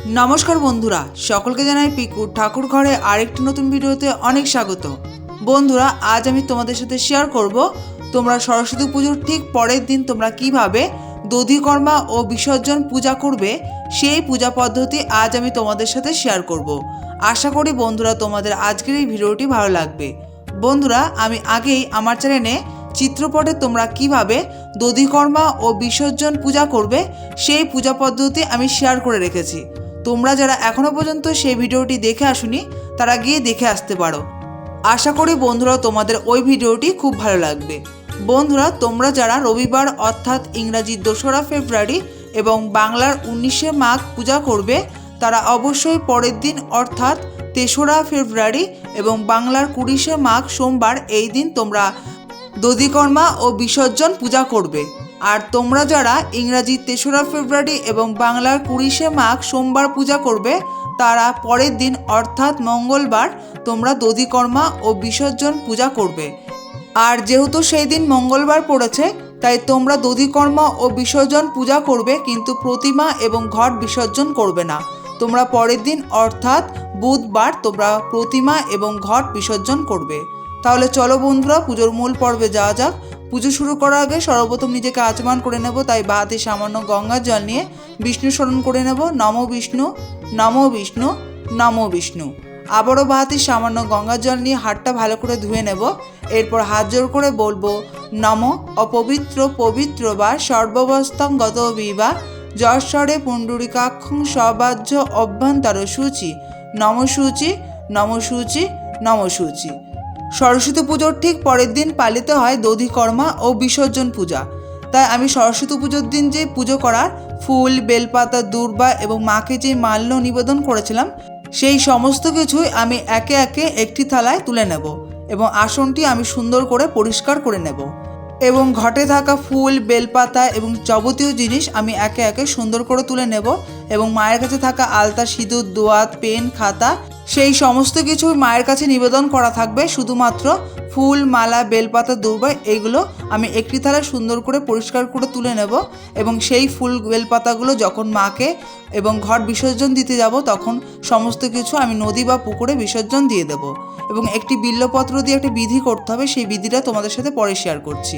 নমস্কার বন্ধুরা, সকলকে জানাই পিকু ঠাকুর ঘরে আরেকটি নতুন ভিডিওতে অনেক স্বাগত। বন্ধুরা, আজ আমি তোমাদের সাথে শেয়ার করব তোমরা সরস্বতী পুজোর ঠিক পরের দিন তোমরা কীভাবে দধিকর্মা ও বিসর্জন পূজা করবে, সেই পূজা পদ্ধতি আজ আমি তোমাদের সাথে শেয়ার করব। আশা করি বন্ধুরা তোমাদের আজকের এই ভিডিওটি ভালো লাগবে। বন্ধুরা, আমি আগেই আমার চ্যানেলে চিত্রপটে তোমরা কীভাবে দধিকর্মা ও বিসর্জন পূজা করবে, সেই পূজা পদ্ধতি আমি শেয়ার করে রেখেছি। তোমরা যারা এখনও পর্যন্ত সেই ভিডিওটি দেখে আসুনি, তারা গিয়ে দেখে আসতে পারো। আশা করি বন্ধুরা তোমাদের ওই ভিডিওটি খুব ভালো লাগবে। বন্ধুরা, তোমরা যারা রবিবার অর্থাৎ ইংরাজি দোসরা ফেব্রুয়ারি এবং বাংলার উনিশে মাঘ পূজা করবে, তারা অবশ্যই পরের দিন অর্থাৎ তেসরা ফেব্রুয়ারি এবং বাংলার কুড়িশে মাঘ সোমবার এই দিন তোমরা দধিকর্মা ও বিসর্জন পূজা করবে। আর তোমরা যারা ইংরাজি তেসরা ফেব্রুয়ারি এবং বাংলার কুড়িশে মাঘ সোমবার পূজা করবে, তারা পরের দিন অর্থাৎ মঙ্গলবার তোমরা দধিকর্মা ও বিসর্জন পূজা করবে। আর যেহেতু সেই দিন মঙ্গলবার পড়েছে, তাই তোমরা দধিকর্মা ও বিসর্জন পূজা করবে, কিন্তু প্রতিমা এবং ঘট বিসর্জন করবে না। তোমরা পরের দিন অর্থাৎ বুধবার তোমরা প্রতিমা এবং ঘট বিসর্জন করবে। তাহলে চলো বন্ধুরা, পুজোর মূল পর্বে যাওয়া যাক। পুজো শুরু করার আগে সর্বপ্রথম নিজেকে আচমান করে নেব, তাই বাহাতে সামান্য গঙ্গার জল নিয়ে বিষ্ণু স্মরণ করে নেব, নম বিষ্ণু নম বিষ্ণু নম বিষ্ণু। আবারও বাহাতে সামান্য গঙ্গার জল নিয়ে হাতটা ভালো করে ধুয়ে নেব, এরপর হাত জোর করে বলব, নম অপবিত্র পবিত্র বা সর্ববস্তং গত বিবা যশ্বরে পুণ্ডরিকাক্ষং সবাহ্য অভ্যন্তর সূচি নম সূচি নম সূচি নম সূচি সরস্বতী পুজোর ঠিক পরের দিন পালিত হয় দধিকর্মা ও বিসর্জন পূজা। তাই আমি সরস্বতী পুজোর দিন যে পুজো করার ফুল, বেলপাতা, দূর্বা এবং মাকে যে মাল্য নিবেদন করেছিলাম, সেই সমস্ত কিছুই আমি একে একে একটি থালায় তুলে নেব এবং আসনটি আমি সুন্দর করে পরিষ্কার করে নেব এবং ঘটে থাকা ফুল, বেলপাতা এবং যাবতীয় জিনিস আমি একে একে সুন্দর করে তুলে নেব এবং মায়ের কাছে থাকা আলতা, সিঁদুর, দোয়াত, পেন, খাতা সেই সমস্ত কিছু মায়ের কাছে নিবেদন করা থাকবে। শুধুমাত্র ফুল, মালা, বেলপাতা, দুর্বা এইগুলো আমি একটি থালায় সুন্দর করে পরিষ্কার করে তুলে নেব এবং সেই ফুল, বেলপাতাগুলো যখন মাকে এবং ঘর বিসর্জন দিতে যাব তখন সমস্ত কিছু আমি নদী বা পুকুরে বিসর্জন দিয়ে দেব এবং একটি বিল্লপত্র দিয়ে একটা বিধি করতে হবে, সেই বিধিটা তোমাদের সাথে পরে শেয়ার করছি।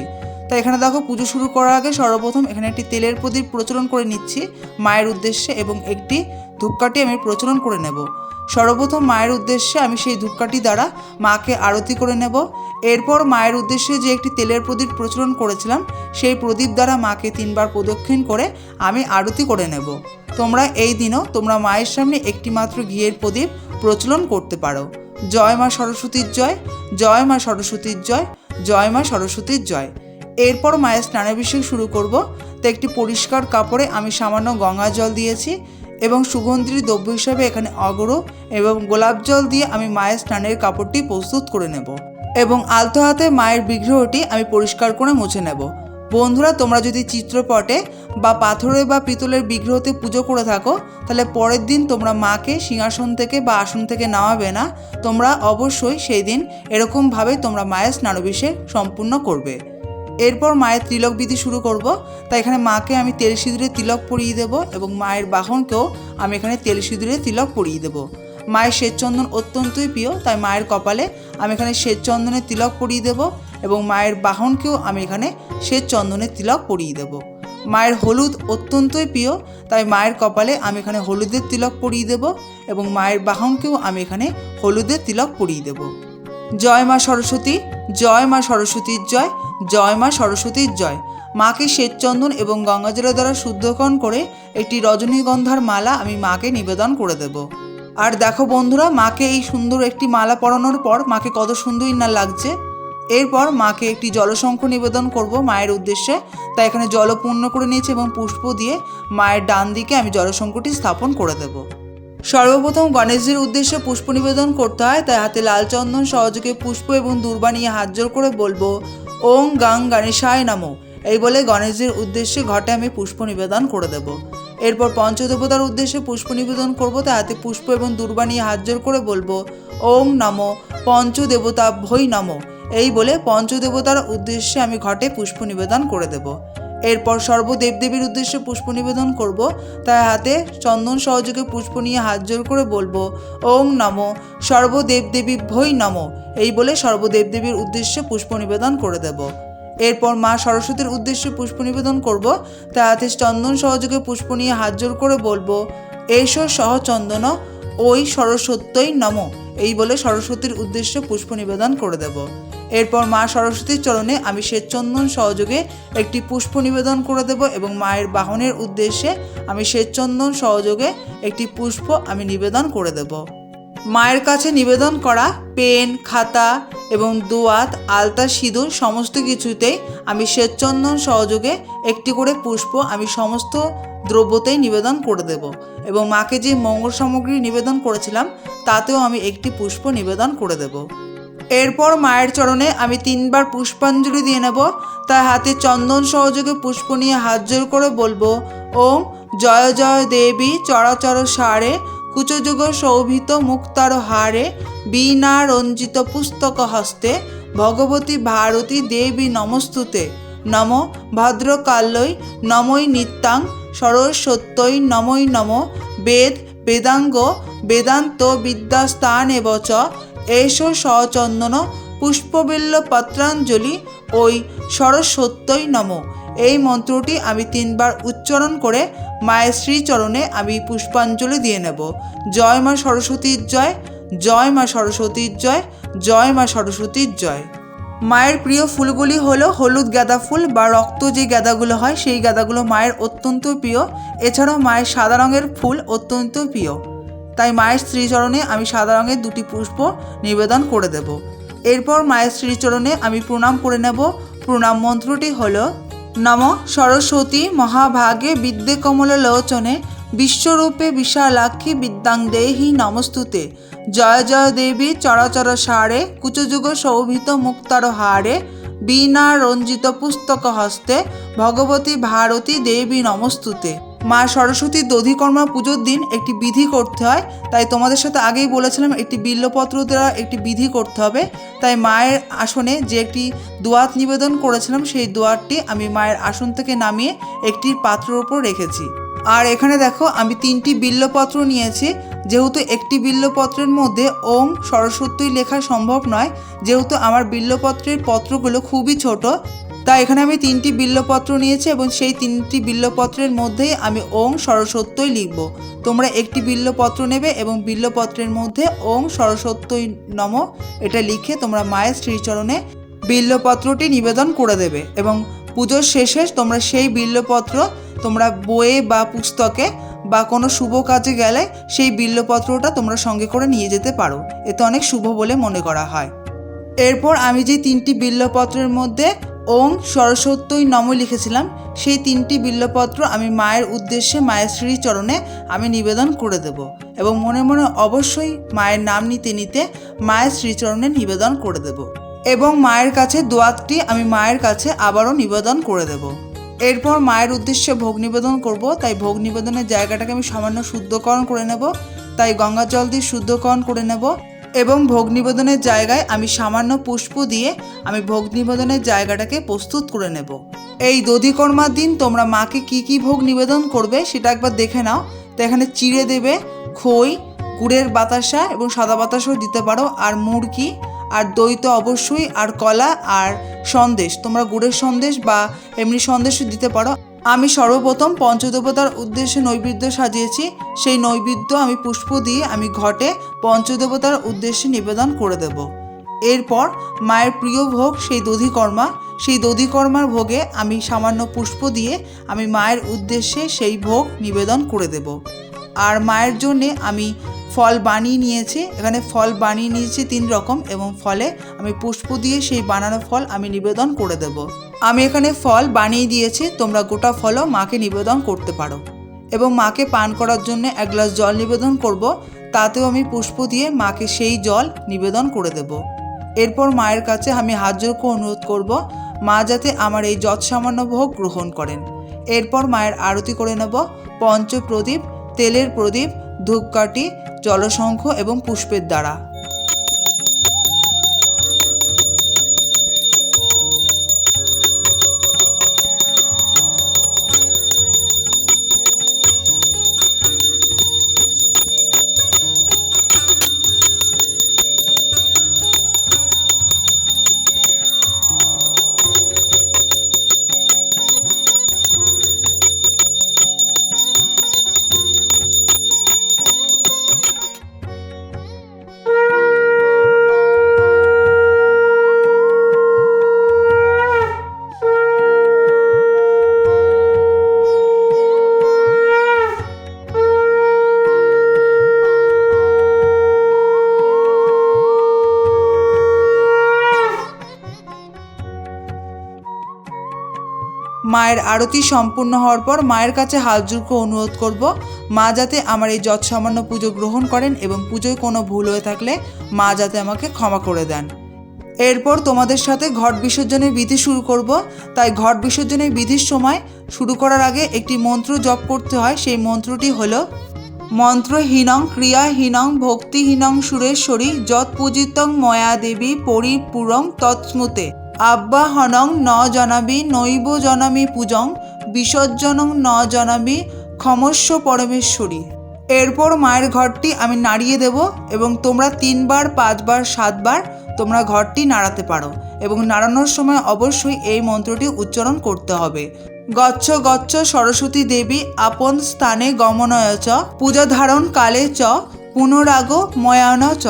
তাই এখানে দেখো পুজো শুরু করার আগে সর্বপ্রথম এখানে একটি তেলের প্রদীপ প্রচলন করে নিচ্ছি মায়ের উদ্দেশ্যে এবং একটি ধূপকাঠি আমি প্রচলন করে নেব। সর্বপ্রথম মায়ের উদ্দেশ্যে আমি সেই ধূপকাঠি দ্বারা মাকে আরতি করে নেব। এরপর মায়ের উদ্দেশ্যে যে একটি তেলের প্রদীপ প্রচলন করেছিলাম, সেই প্রদীপ দ্বারা মাকে তিনবার প্রদক্ষিণ করে আমি আরতি করে নেব। তোমরা এই দিনও তোমরা মায়ের সামনে একটি মাত্র ঘিয়ের প্রদীপ প্রচলন করতে পারো। জয় মা সরস্বতীর জয় জয় মা সরস্বতীর জয় জয় মা সরস্বতীর জয়। এরপর মায়ের স্নানাভিষেক শুরু করব। তো একটি পরিষ্কার কাপড়ে আমি সামান্য গঙ্গা জল দিয়েছি। এবং সুগন্ধির দ্রব্য হিসাবে এখানে অগর এবং গোলাপ জল দিয়ে আমি মায়ের স্নানের কাপড়টি প্রস্তুত করে নেব। এবং আলতো হাতে মায়ের বিগ্রহটি আমি পরিষ্কার করে মুছে নেব। বন্ধুরা, তোমরা যদি চিত্রপটে বা পাথরের বা পিতলের বিগ্রহতে পুজো করে থাকো, তাহলে পরের দিন তোমরা মাকে সিংহাসন থেকে বা আসন থেকে নামাবে না। তোমরা অবশ্যই সেই দিন এরকমভাবে তোমরা মায়ের স্নানাভিষেক সম্পূর্ণ করবে। এরপর মায়ের তিলক বিধি শুরু করব। তাই এখানে মাকে আমি তেল সিঁদুরে তিলক পরিয়ে দেব এবং মায়ের বাহনকেও আমি এখানে তেল সিঁদুরে তিলক পরিয়ে দেব। মায়ের শ্বেতচন্দন অত্যন্তই প্রিয়, তাই মায়ের কপালে আমি এখানে শ্বেতচন্দনের তিলক পরিয়ে দেব এবং মায়ের বাহনকেও আমি এখানে শ্বেতচন্দনের তিলক পরিয়ে দেব। মায়ের হলুদ অত্যন্তই প্রিয়, তাই মায়ের কপালে আমি এখানে হলুদের তিলক পরিয়ে দেব এবং মায়ের বাহনকেও আমি এখানে হলুদের তিলক পরিয়ে দেব। জয় মা সরস্বতী, জয় মা সরস্বতীর জয়। জয় মা সরস্বতীর জয়। মাকে শ্বেতচন্দন এবং গঙ্গাজলের দ্বারা শুদ্ধকরণ করে একটি রজনীগন্ধার মালা আমি মাকে নিবেদন করে দেব। আর দেখো বন্ধুরা, মাকে এই সুন্দর একটি মালা পরানোর পর মাকে কত সুন্দরই না লাগছে। এরপর মাকে একটি জলশঙ্খ নিবেদন করব মায়ের উদ্দেশ্যে। তাই এখানে জল পূর্ণ করে নিয়েছি এবং পুষ্প দিয়ে মায়ের ডান দিকে আমি জলশঙ্খটি স্থাপন করে দেবো। সর্বপ্রথম গণেশজির উদ্দেশ্যে পুষ্প নিবেদন করতে হয়। তাই হাতে লাল চন্দন, সহযোগে পুষ্প এবং দূর্বা নিয়ে হাত জোর করে বলব ওং গাং গণেশায় নামো। এই বলে গণেশজির উদ্দেশ্যে ঘটে আমি পুষ্প নিবেদন করে দেব। এরপর পঞ্চদেবতার উদ্দেশ্যে পুষ্প নিবেদন করব তাই হাতে পুষ্প এবং দুর্বা নিয়ে হাত জোর করে বলব ওং নামো পঞ্চদেবতা ভৈ নামো। এই বলে পঞ্চদেবতার উদ্দেশ্যে আমি ঘটে পুষ্প নিবেদন করে দেব। এরপর সর্ব দেবদেবীর উদ্দেশ্যে পুষ্প নিবেদন করব। তার হাতে চন্দন সহযোগে পুষ্প নিয়ে হাত জোর করে বলব ওং নম সর্ব দেবদেবী ভৈ নম। এই বলে সর্ব দেবদেবীর উদ্দেশ্যে পুষ্প নিবেদন করে দেব। এরপর মা সরস্বতীর উদ্দেশ্যে পুষ্প নিবেদন করব। তার হাতে চন্দন সহযোগে পুষ্প নিয়ে হাত জোর করে বলব সহ চন্দন ওই সরস্বত্যই নম। এই বলে সরস্বতীর উদ্দেশ্যে পুষ্প নিবেদন করে দেব। এরপর মা সরস্বতীর চরণে আমি শ্বেতচন্দন সহযোগে একটি পুষ্প নিবেদন করে দেব এবং মায়ের বাহনের উদ্দেশ্যে আমি শ্বেতচন্দন সহযোগে একটি পুষ্প আমি নিবেদন করে দেব। মায়ের কাছে নিবেদন করা, পেন, খাতা এবং দোয়াত, আলতা, সিঁদুর সমস্ত কিছুতেই আমি শ্বেতচন্দন সহযোগে একটি করে পুষ্প আমি সমস্ত দ্রব্যতেই নিবেদন করে দেব এবং মাকে যে মঙ্গল সামগ্রী নিবেদন করেছিলাম, তাতেও আমি একটি পুষ্প নিবেদন করে দেব। এরপর মায়ের চরণে আমি তিনবার পুষ্পাঞ্জলি দিয়ে নেব। তার হাতে চন্দন সহযোগে পুষ্প নিয়ে হাত জোর করে বলব, ওম, জয় জয় দেবী, চরাচর সারে, কুচযুগ শোভিত মুক্তার হারে বীণা রঞ্জিত পুস্তক হস্তে, ভগবতী ভারতী দেবী নমস্তুতে। নম ভদ্রকাল্যই নমই নিত্যাং সরস্বত্যই নমই নম। বেদ, বেদাঙ্গ, বেদান্ত বিদ্যাস্থান এবচ এষ সচন্দন পুষ্পবিল্ল পত্রাঞ্জলি ওই সরস্বত্যই নম। এই মন্ত্রটি আমি তিনবার উচ্চারণ করে মায়ের শ্রীচরণে আমি পুষ্পাঞ্জলি দিয়ে নেব। জয় মা সরস্বতীর জয় জয় মা সরস্বতীর জয় জয় মা সরস্বতীর জয়। মায়ের প্রিয় ফুলগুলি হলো হলুদ গাঁদা ফুল বা রক্ত যে গাঁদাগুলো হয় সেই গাঁদাগুলো মায়ের অত্যন্ত প্রিয়। এছাড়াও মায়ের সাদা রঙের ফুল অত্যন্ত প্রিয়। তাই মায়ের শ্রীচরণে আমি সাদা রঙের দুটি পুষ্প নিবেদন করে দেব। এরপর মায়ের শ্রীচরণে আমি প্রণাম করে নেব। প্রণাম মন্ত্রটি হল, নম সরস্বতী মহাভাগে বিদ্যে কমল লোচনে বিশ্বরূপে বিশালাক্ষী বিদ্যাং দেহি নমস্তুতে। জয় জয় দেবী চরাচর সারে কুচযুগ শোভিত মুক্তার হারে বীণা রঞ্জিত পুস্তক হস্তে ভগবতী ভারতী দেবী নমস্তুতে। মা সরস্বতীর দধিকর্মা পুজোর দিন একটি বিধি করতে হয়। তাই তোমাদের সাথে আগেই বলেছিলাম, একটি বিল্লপত্র দ্বারা একটি বিধি করতে হবে। তাই মায়ের আসনে যে একটি দোয়াত নিবেদন করেছিলাম, সেই দোয়াতটি আমি মায়ের আসন থেকে নামিয়ে একটি পাত্রের ওপর রেখেছি। আর এখানে দেখো, আমি তিনটি বিল্লপত্র নিয়েছি। যেহেতু একটি বিল্লপত্রের মধ্যে ওম সরস্বতী লেখা সম্ভব নয়, যেহেতু আমার বিল্লপত্রের পত্রগুলো খুবই ছোট তাই এখানে আমি তিনটি বিল্লপত্র নিয়েছি এবং সেই তিনটি বিল্লপত্রের মধ্যেই আমি ওং সরস্বত্যই লিখব। তোমরা একটি বিল্লপত্র নেবে এবং বিল্লপত্রের মধ্যে ওং সরস্বত্যই নম এটা লিখে তোমরা মায়ের শ্রীচরণে বিল্লপত্রটি নিবেদন করে দেবে এবং পুজোর শেষে তোমরা সেই বিল্লপত্র তোমরা বইয়ে বা পুস্তকে বা কোনো শুভ কাজে গেলে সেই বিল্লপত্রটা তোমরা সঙ্গে করে নিয়ে যেতে পারো। এতে অনেক শুভ বলে মনে করা হয়। এরপর আমি যে তিনটি বিল্লপত্রের মধ্যে ওং সরস্বত্যই নম লিখেছিলাম, সেই তিনটি বিল্লপত্র আমি মায়ের উদ্দেশ্যে, মায়ের শ্রীচরণে আমি নিবেদন করে দেব এবং মনে মনে অবশ্যই মায়ের নাম নিতে নিতে মায়ের শ্রীচরণে নিবেদন করে দেব এবং মায়ের কাছে দোয়াতটি আমি মায়ের কাছে আবারও নিবেদন করে দেব। এরপর মায়ের উদ্দেশ্যে ভোগ নিবেদন করব, তাই ভোগ নিবেদনের জায়গাটাকে আমি সামান্য শুদ্ধকরণ করে নেব, তাই গঙ্গা জল দিয়ে শুদ্ধকরণ করে নেব এবং ভোগ নিবেদনের জায়গায় আমি সামান্য পুষ্প দিয়ে আমি ভোগ নিবেদনের জায়গাটাকে প্রস্তুত করে নেব। এই দধিকর্মার দিন তোমরা মাকে কি কি ভোগ নিবেদন করবে সেটা একবার দেখে নাও। তো এখানে চিড়ে দেবে, খই, গুড়ের বাতাসা এবং সাদা বাতাসাও দিতে পারো, আর মুরগি, আর দই তো অবশ্যই, আর কলা, আর সন্দেশ। তোমরা গুড়ের সন্দেশ বা এমনি সন্দেশও দিতে পারো। আমি সর্বপ্রথম পঞ্চদেবতার উদ্দেশ্যে নৈবেদ্য সাজিয়েছি। সেই নৈবেদ্য আমি পুষ্প দিয়ে আমি ঘটে পঞ্চদেবতার উদ্দেশ্যে নিবেদন করে দেব। এরপর মায়ের প্রিয় ভোগ সেই দধিকর্মা। সেই দধিকর্মার ভোগে আমি সামান্য পুষ্প দিয়ে আমি মায়ের উদ্দেশ্যে সেই ভোগ নিবেদন করে দেব। আর মায়ের জন্যে আমি ফল বানিয়ে নিয়েছি। এখানে ফল বানিয়ে নিয়েছি তিন রকম এবং ফলে আমি পুষ্প দিয়ে সেই বানানো ফল আমি নিবেদন করে দেব। আমি এখানে ফল বানিয়ে দিয়েছি, তোমরা গোটা ফলও মাকে নিবেদন করতে পারো। এবং মাকে পান করার জন্য এক গ্লাস জল নিবেদন করব, তাতেও আমি পুষ্প দিয়ে মাকে সেই জল নিবেদন করে দেব। এরপর মায়ের কাছে আমি হাত জোরকে অনুরোধ করব, মা যাতে আমার এই যৎ সামান্য ভোগ গ্রহণ করেন। এরপর মায়ের আরতি করে নেব, পঞ্চপ্রদীপ, তেলের প্রদীপ ধূপকাঠি জলশঙ্খ এবং পুষ্পের দ্বারা। আরতি সম্পূর্ণ হওয়ার পর মায়ের কাছে হাত অনুরোধ করব, মা যাতে আমার এই যৎসামান্য পুজো গ্রহণ করেন এবং পুজোয় কোনো ভুল হয়ে থাকলে মা যাতে আমাকে ক্ষমা করে দেন। এরপর তোমাদের সাথে ঘট বিসর্জনের বিধি শুরু করব। তাই ঘট বিসর্জনের বিধির সময় শুরু করার আগে একটি মন্ত্র জপ করতে হয়। সেই মন্ত্রটি হলো মন্ত্রহীনং ক্রিয়াহীনং ভক্তিহীনং সুরেশ্বরী যৎ পূজিতং ময়া দেবী পরিপূরং তৎস্মুতে। আব্বাহনং ন জনাবি, নৈব জনামি পূজং বিসর্জনং ন জনাবি, ক্ষমস্ব পরমেশ্বরী। এরপর মায়ের ঘরটি আমি নাড়িয়ে দেব এবং তোমরা তিনবার, পাঁচবার, সাতবার তোমরা ঘরটি নাড়াতে পারো এবং নাড়ানোর সময় অবশ্যই এই মন্ত্রটি উচ্চারণ করতে হবে। গচ্ছ গচ্ছ সরস্বতী দেবী, আপন স্থানে গমনয় চ পূজা ধারণ কালে চ, পুনরাগ ময়ান চ।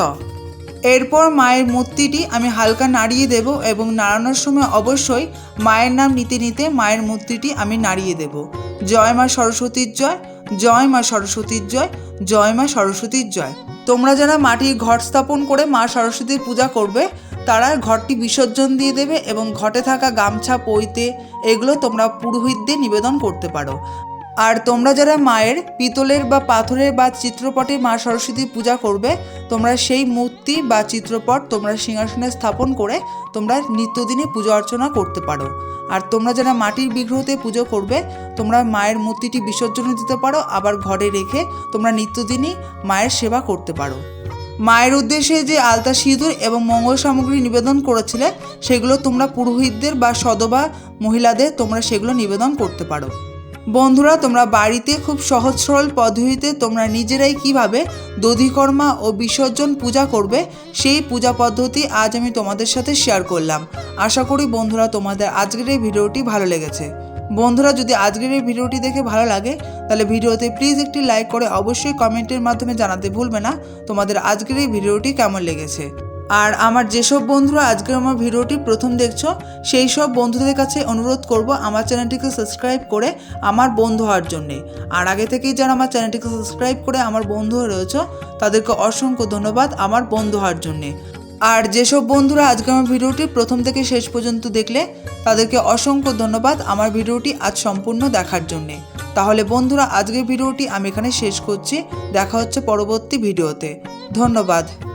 এরপর মায়ের মূর্তিটি আমি হালকা নাড়িয়ে দেব এবং নাড়ানোর সময় অবশ্যই মায়ের নাম নিতে নিতে মায়ের মূর্তিটি আমি নাড়িয়ে দেব। জয় মা সরস্বতীর জয় জয় মা সরস্বতীর জয় জয় মা সরস্বতীর জয়। তোমরা যারা মাটির ঘট স্থাপন করে মা সরস্বতীর পূজা করবে, তারা ঘরটি বিসর্জন দিয়ে দেবে এবং ঘটে থাকা গামছা পইতে এগুলো তোমরা পুরোহিতদের নিবেদন করতে পারো। আর তোমরা যারা মায়ের পিতলের বা পাথরের বা চিত্রপটে মা সরস্বতীর পূজা করবে তোমরা সেই মূর্তি বা চিত্রপট তোমরা সিংহাসনে স্থাপন করে তোমরা নিত্যদিনে পূজা অর্চনা করতে পারো। আর তোমরা যারা মাটির বিগ্রহতে পুজো করবে, তোমরা মায়ের মূর্তিটি বিসর্জন দিতে পারো, আবার ঘরে রেখে তোমরা নিত্যদিনই মায়ের সেবা করতে পারো। মায়ের উদ্দেশ্যে যে আলতা সিঁদুর এবং মঙ্গল সামগ্রী নিবেদন করেছিলে, সেগুলো তোমরা পুরোহিতদের বা সদবা মহিলাদের তোমরা সেগুলো নিবেদন করতে পারো। বন্ধুরা, তোমরা বাড়িতে খুব সহজ সরল পদ্ধতিতে তোমরা নিজেরাই কীভাবে দধিকর্মা ও বিসর্জন পূজা করবে, সেই পূজা পদ্ধতি আজ আমি তোমাদের সাথে শেয়ার করলাম। আশা করি বন্ধুরা, তোমাদের আজকের এই ভিডিওটি ভালো লেগেছে। বন্ধুরা, যদি আজকের এই ভিডিওটি দেখে ভালো লাগে, তাহলে ভিডিওতে প্লিজ একটি লাইক করে অবশ্যই কমেন্টের মাধ্যমে জানাতে ভুলবে না, তোমাদের আজকের এই ভিডিওটি কেমন লেগেছে। আর আমার যেসব বন্ধুরা আজকের আমার ভিডিওটি প্রথম দেখছ, সেই সব বন্ধুদের কাছে অনুরোধ করব আমার চ্যানেলটিকে সাবস্ক্রাইব করে আমার বন্ধু হওয়ার জন্যে। আর আগে থেকেই যারা আমার চ্যানেলটিকে সাবস্ক্রাইব করে আমার বন্ধু হয়ে রয়েছে, তাদেরকে অসংখ্য ধন্যবাদ আমার বন্ধু হওয়ার জন্যে। আর যেসব বন্ধুরা আজকে আমার ভিডিওটি প্রথম থেকে শেষ পর্যন্ত দেখলে, তাদেরকে অসংখ্য ধন্যবাদ আমার ভিডিওটি আজ সম্পূর্ণ দেখার জন্যে। তাহলে বন্ধুরা, আজকের ভিডিওটি আমি এখানে শেষ করছি। দেখা হচ্ছে পরবর্তী ভিডিওতে। ধন্যবাদ।